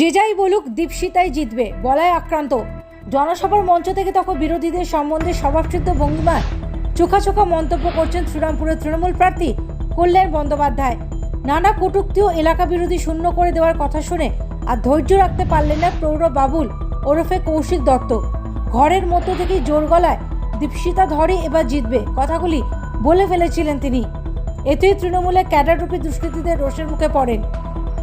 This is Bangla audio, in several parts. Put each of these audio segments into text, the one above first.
যে যাই বলুক, দীপশিতাই জিতবে বলায় আক্রান্ত। জনসভার মঞ্চ থেকে তখন বিরোধীদের সম্বন্ধে স্বভাবসিদ্ধ ভঙ্গিমায় চোখা চোখা মন্তব্য করছেন শ্রীরামপুরের তৃণমূল প্রার্থী কল্যাণ বন্দ্যোপাধ্যায়। নানা কটূক্তি ও এলাকা বিরোধী শূন্য করে দেওয়ার কথা শুনে আর ধৈর্য রাখতে পারলেন না প্রৌঢ় বাবুল, ওরফে কৌশিক দত্ত। ঘরের মধ্য থেকে জোর গলায়, দীপশিতা ধরে এবার জিতবে কথাগুলি বলে ফেলেছিলেন তিনি। এতেই তৃণমূলের ক্যাডাররূপী দুষ্কৃতীদের রোষের মুখে পড়েন।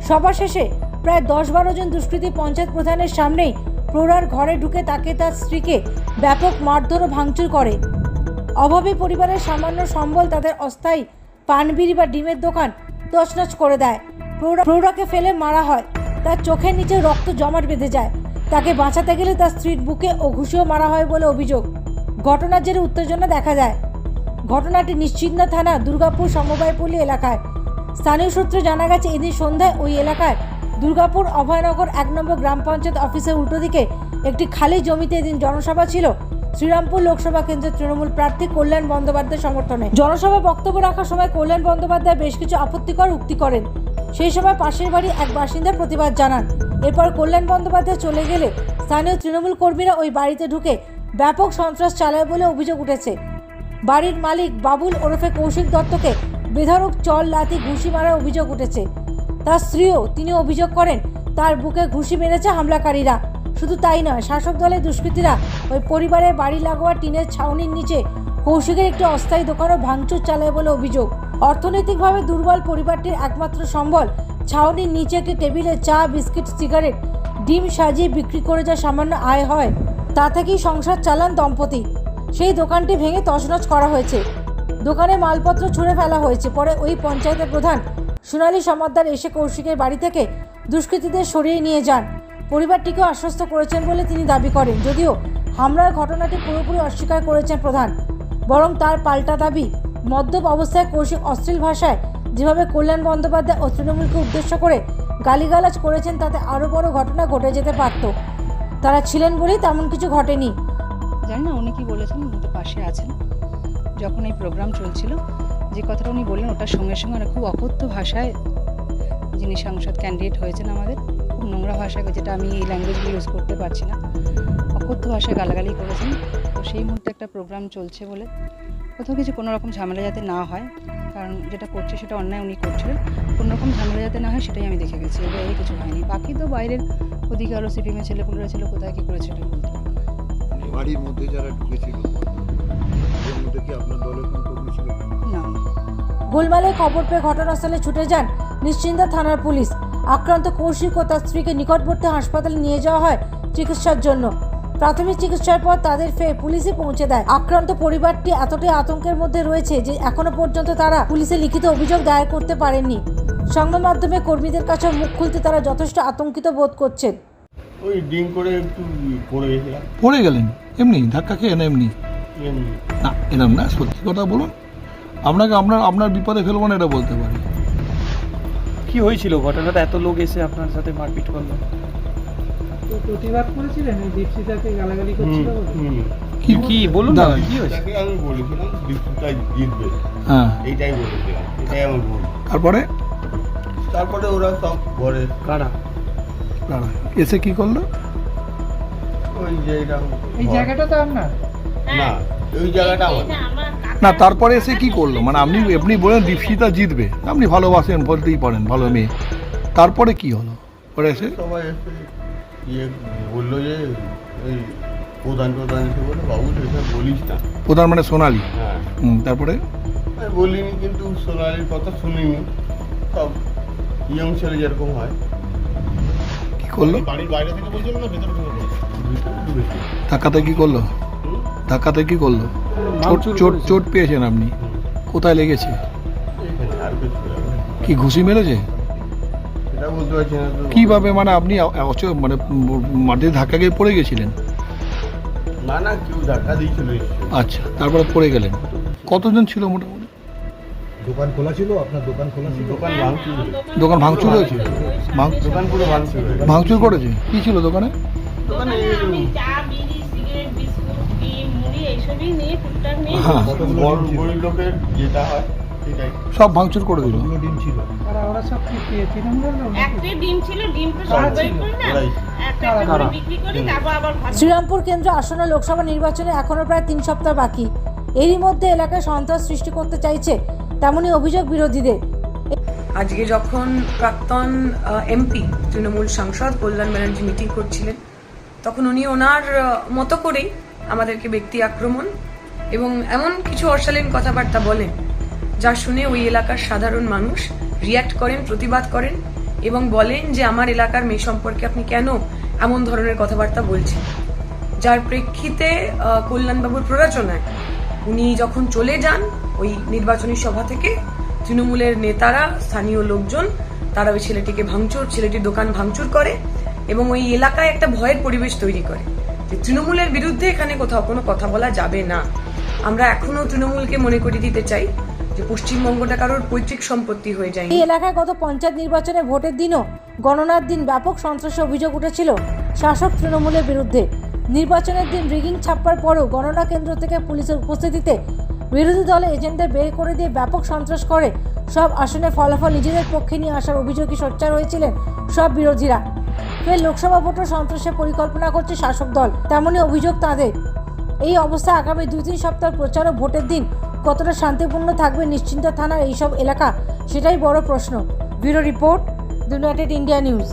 সভা শেষে প্রায় দশ বারো জন দুষ্কৃতী পঞ্চায়েত প্রধানের সামনেই প্রৌঢ়ার ঘরে ঢুকে তাকে তার স্ত্রীকে ব্যাপক মারধর ও ভাঙচুর করে। অভাবী পরিবারের সামান্য সম্বল তাদের অস্থায়ী পানবিড়ি বা ডিমের দোকান তছনছ করে দেয়। প্রৌঢ়া প্রৌঢ়াকে ফেলে মারা হয়। তার চোখের নিচে রক্ত জমাট বেঁধে যায়। তাকে বাঁচাতে গেলে তার স্ত্রীর বুকে ও ঘুষিও মারা হয় বলে অভিযোগ। ঘটনার জেরে উত্তেজনা দেখা যায়। ঘটনাটি নিশ্চিন্না থানা দুর্গাপুর সমবায়পল্লী এলাকায়। স্থানীয় সূত্রে জানা গেছে, এদিন সন্ধ্যায় ওই এলাকায় দুর্গাপুর অভয়নগর এক নম্বর গ্রাম পঞ্চায়েত অফিসের উল্টো দিকে একটি খালি জমিতে এদিন জনসভা ছিল। শ্রীরামপুর লোকসভা কেন্দ্রের তৃণমূল প্রার্থী কল্যাণ বন্দ্যোপাধ্যায় সমর্থনে। জনসভায় বক্তব্য রাখার সময় কল্যাণ বন্দ্যোপাধ্যায় বেশ কিছু আপত্তিকর উক্তি করেন। সেই সময় পাশের বাড়ি এক বাসিন্দা প্রতিবাদ জানান। এরপর কল্যাণ বন্দ্যোপাধ্যায় চলে গেলে স্থানীয় তৃণমূল কর্মীরা ওই বাড়িতে ঢুকে ব্যাপক সন্ত্রাস চালায় বলে অভিযোগ উঠেছে। বাড়ির মালিক বাবুল ওরফে কৌশিক দত্তকে বেধরক চল লাথি ঘুষি মারার অভিযোগ উঠেছে। তার স্ত্রীও তিনি অভিযোগ করেন, তার বুকে ঘুষি মেরেছে হামলাকারীরা। শুধু তাই নয়, শাসক দলের দুষ্কৃতীরা ওই পরিবারের বাড়ি লাগোয়া টিনের ছাউনির নিচে কৌশিকের একটি অস্থায়ী দোকানও ভাঙচুর চালায় বলে অভিযোগ। অর্থনৈতিকভাবে দুর্বল পরিবারটির একমাত্র সম্বল ছাউনির নিচে একটি টেবিলে চা, বিস্কিট, সিগারেট, ডিম সাজিয়ে বিক্রি করে যা সামান্য আয় হয়, তা থেকেই সংসার চালান দম্পতি। সেই দোকানটি ভেঙে তছনছ করা হয়েছে। দোকানে মালপত্র ছুঁড়ে ফেলা হয়েছে, পরে ওই পঞ্চায়েতের প্রধান সোনালী সমাদ্দার এসে কৌশিকের বাড়ি থেকে দুষ্কৃতীদের সরিয়ে নিয়ে যান। পরিবারটিকেও আশ্বস্ত করেছেন বলে তিনি দাবি করেন। যদিও হামলার ঘটনাটি পুরোপুরি অস্বীকার করেছেন প্রধান, বরং তার পাল্টা দাবি, মদ্যপ অবস্থায় কৌশিক অশ্লীল ভাষায় যেভাবে কল্যাণ বন্দ্যোপাধ্যায় ও তৃণমূলকে উদ্দেশ্য করে গালিগালাজ করেছেন, তাতে আরও বড় ঘটনা ঘটে যেতে পারত। তারা ছিলেন বলেই তেমন কিছু ঘটেনি। জানি না, উনি কি বলেছেন, উনি তো পাশে আছেন। যখন এই প্রোগ্রাম চলছিল যে কথাটা উনি বললেন, ওটার সঙ্গে সঙ্গে মানে খুব অকথ্য ভাষায় যিনি সাংসদ ক্যান্ডিডেট হয়েছেন আমাদের, খুব নোংরা ভাষায় যেটা আমি এই ল্যাঙ্গুয়েজগুলো ইউজ করতে পারছি না, অকথ্য ভাষায় গালাগালি করেছেন। তো সেই মুহূর্তে একটা প্রোগ্রাম চলছে বলে কোথাও কিছু কোনো রকম ঝামেলা যাতে না হয়, কারণ যেটা করছে সেটা অন্যায় উনি করছিলেন। কোনো রকম ঝামেলা যাতে না হয় সেটাই আমি দেখে গেছি, এবার এই কিছু হয়নি। বাকি তো বাইরের ওদিকে আরও সিপিএমের ছেলেপুলেরা ছিল, কোথায় কী করেছে সেটা বলতে পারব না। এই বাড়ির মধ্যে যারা ঢুকেছিল গোলমালের খবর পেয়ে ঘটনাস্থলে ছুটে যান নিশ্চিন্তা থানার পুলিশ। আক্রান্ত কৌশিক ও তার স্ত্রীকে নিকটবর্তী হাসপাতালে নিয়ে যাওয়া হয় চিকিৎসার জন্য। প্রাথমিক চিকিৎসার পর তাদের ফের পুলিশে পৌঁছে দেয়। আক্রান্ত পরিবারটি এতটাই আতঙ্কের মধ্যে রয়েছে যে এখনও পর্যন্ত তারা পুলিশে লিখিত অভিযোগ দায়ের করতে পারেননি। সংবাদ মাধ্যমে কর্মীদের কাছে মুখ খুলতে তারা যথেষ্ট আতঙ্কিত বোধ করছেন। ওই ড্রিঙ্ক করে একটু পড়ে গেছিলাম পড়ে গেলেন? এমনি? ধাক্কা খেয়ে না এমনি? এমনি। না এরম না সত্যি কথা বলুন। আপনাকে আপনার আপনার বিপদে ফেলব না এটা বলতে পারি। কি হয়েছিল? ঘটনাটা এত লোক এসে আপনার সাথে মারপিট করল? প্রতিবাদ করেছিলেন? এই দীপশিতাকে গালাগালি করছিল কি কি বলুন না কি হয়েছে? আমি বলেছিলাম দীপশিতা জিতবে। হ্যাঁ। এইটাই বলেছিলাম এটাই আমার ভুল। তারপরে? তারপরে ওরা সব ঘরে কারা। এসে কি করল? ওই যে এই জায়গাটা তো আপনার। না ওই জায়গাটা আমার না তারপরে এসে কি করল? মানে আপনি আপনি বলেন দীপশিতা জিতবে। আপনি ভালোবাসেন বলতেই পারেন ভালো মেয়ে। তারপরে কি হলো? পরে এসে? সবাই এসে ইয়ে বলল যে এই প্রধান প্রধান এসে বলে বাবু সেসব বলিস না। প্রধান মানে সোনালি? হ্যাঁ। তারপরে? আমি বলিনি কিন্তু সোনালির কথা শুনিনি। সব ইয়ং ছেলে যেরকম হয়। কি করল? বাড়ির বাইরে থেকে বলছিল না ভেতরে ধাক্কাতে কি করল? ধাক্কাতে কি করল চোট চোট চোট পেয়েছেন আপনি। কোথায় লেগেছে? কি ঘুষি মেরেছে? কীভাবে মানে আপনি মানে মাটির ধাক্কা গিয়ে পড়ে গেছিলেন? না না কেউ ধাক্কা দিয়েছিল আচ্ছা তারপরে পড়ে গেলেন। কতজন ছিল মোটামুটি? দোকান খোলা ছিল আপনার দোকান খোলা ছিল? দোকান ভাঙচুর দোকান ভাঙচুর হয়েছে? ভাঙ- দোকান পুরো ভাঙচুর ভাঙচুর করেছে? কি ছিল দোকানে? দোকানে হ্যাঁ। যেটা হয় সব ভাঙচুর করে দিল। ডিম ছিল। ওরা সব কি ডিম ছিল ডিম তো শ্রীরামপুর কেন্দ্র আসন্ন লোকসভা নির্বাচনে এখনও প্রায় তিন সপ্তাহ বাকি। এরই মধ্যে এলাকায় সন্ত্রাস সৃষ্টি করতে চাইছে তেমনই অভিযোগ বিরোধীদের। আজকে যখন প্রাক্তন এমপি তৃণমূল সাংসদ কল্যাণ ব্যানার্জি মিটিং করছিলেন তখন উনি ওনার মতো করেই আমাদেরকে ব্যক্তি আক্রমণ এবং এমন কিছু অশালীন কথাবার্তা বলেন যা শুনে ওই এলাকার সাধারণ মানুষ রিয়াক্ট করেন, প্রতিবাদ করেন এবং বলেন যে আমার এলাকার মেয়ে সম্পর্কে আপনি কেন এমন ধরনের কথাবার্তা বলছেন। যার প্রেক্ষিতে কল্যাণবাবুর প্ররোচনায় উনি যখন চলে যান ওই নির্বাচনী সভা থেকে, তৃণমূলের নেতারা, স্থানীয় লোকজন, তারা ওই ছেলেটিকে ভাঙচুর, ছেলেটির দোকান ভাঙচুর করে এবং ওই এলাকায় একটা ভয়ের পরিবেশ তৈরি করে। যে তৃণমূলের বিরুদ্ধে এখানে কোথাও কোনো কথা বলা যাবে না। আমরা এখনও তৃণমূলকে মনে করিয়ে দিতে চাই যে পশ্চিমবঙ্গটা কারোর পৈতৃক সম্পত্তি হয়ে যায় এই এলাকায় গত পঞ্চায়েত নির্বাচনে ভোটের দিনও গণনার দিন ব্যাপক সন্ত্রাসের অভিযোগ উঠেছিল শাসক তৃণমূলের বিরুদ্ধে। নির্বাচনের দিন রিগিং ছাপ্পার পরও গণনা কেন্দ্র থেকে পুলিশের উপস্থিতিতে বিরোধী দলের এজেন্টদের বের করে দিয়ে ব্যাপক সন্ত্রাস করে। সব আসনে ফলাফল নিজেদের পক্ষে নিয়ে আসার অভিযোগই সোচ্চার হয়েছিলেন সব বিরোধীরা। ফের লোকসভা ভোটের সন্ত্রাসের পরিকল্পনা করছে শাসক দল, তেমনই অভিযোগ তাদের। এই অবস্থা আগামী দুই তিন সপ্তাহ প্রচার ও ভোটের দিন কতটা শান্তিপূর্ণ থাকবে নিশ্চিন্ত থানার এইসব এলাকা, সেটাই বড় প্রশ্ন। Bureau report United India news.